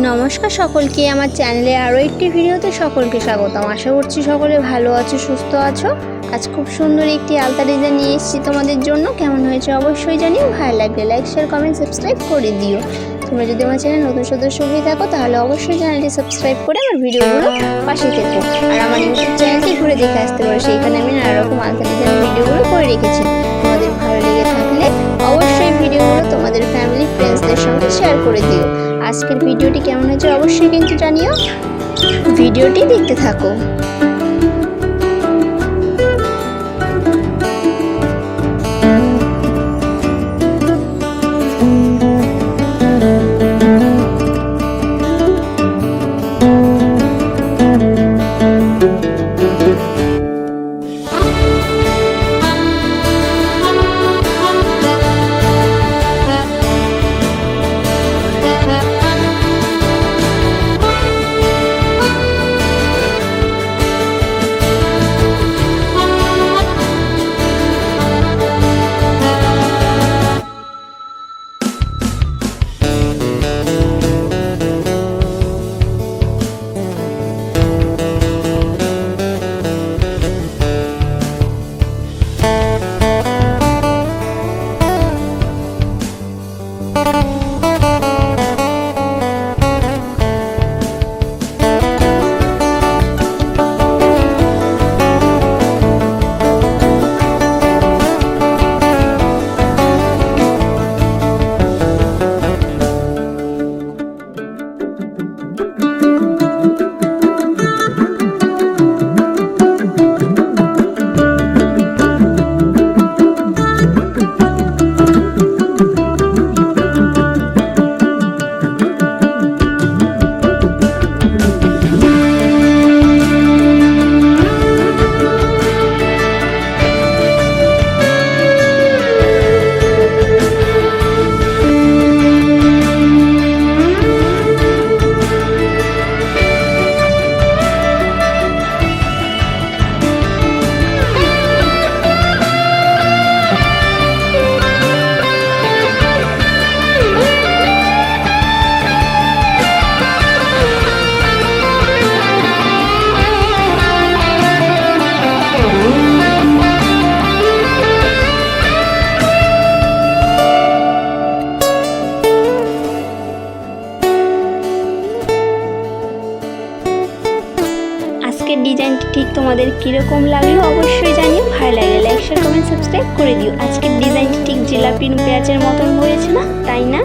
নমস্কার সকলকে, আমার চ্যানেলে আরও একটি ভিডিওতে সকলকে স্বাগতম। আশা করছি সকলে ভালো আছো, সুস্থ আছো। আজ খুব সুন্দর একটি আলতা ডিজাইন নিয়ে এসেছি তোমাদের জন্য। কেমন হয়েছে অবশ্যই জানিও। ভালো লাগলে লাইক শেয়ার কমেন্ট সাবস্ক্রাইব করে দিও। তোমরা যদি আমার চ্যানেল নতুন সদস্য হয়ে থাকো, তাহলে অবশ্যই চ্যানেলটি সাবস্ক্রাইব করে আমার ভিডিওগুলো পাশে থেকো। আর আমার ইউটিউব চ্যানেলটি ঘুরে দেখে আসতে পারো। সেইখানে আমি নানা রকম আলতা ডিজাইন ভিডিওগুলো করে রেখেছি। তোমাদের ভালো লেগে থাকলে অবশ্যই ভিডিওগুলো তোমাদের ফ্যামিলি ফ্রেন্ডসদের সঙ্গে শেয়ার করে দিও। আজকের ভিডিওটি কেমন হয়েছে অবশ্যই কিন্তু জানিও। ভিডিওটি দেখতে থাকো। ডিজাইনটি ঠিক তোমাদের কীরকম লাগল অবশ্যই জানিও। ভালো লাগে লাইক শেয়ার কমেন্ট সাবস্ক্রাইব করে দিও। আজকের ডিজাইনটি ঠিক জিলাপি পেঁয়াজের মতন হয়েছে না? তাই না?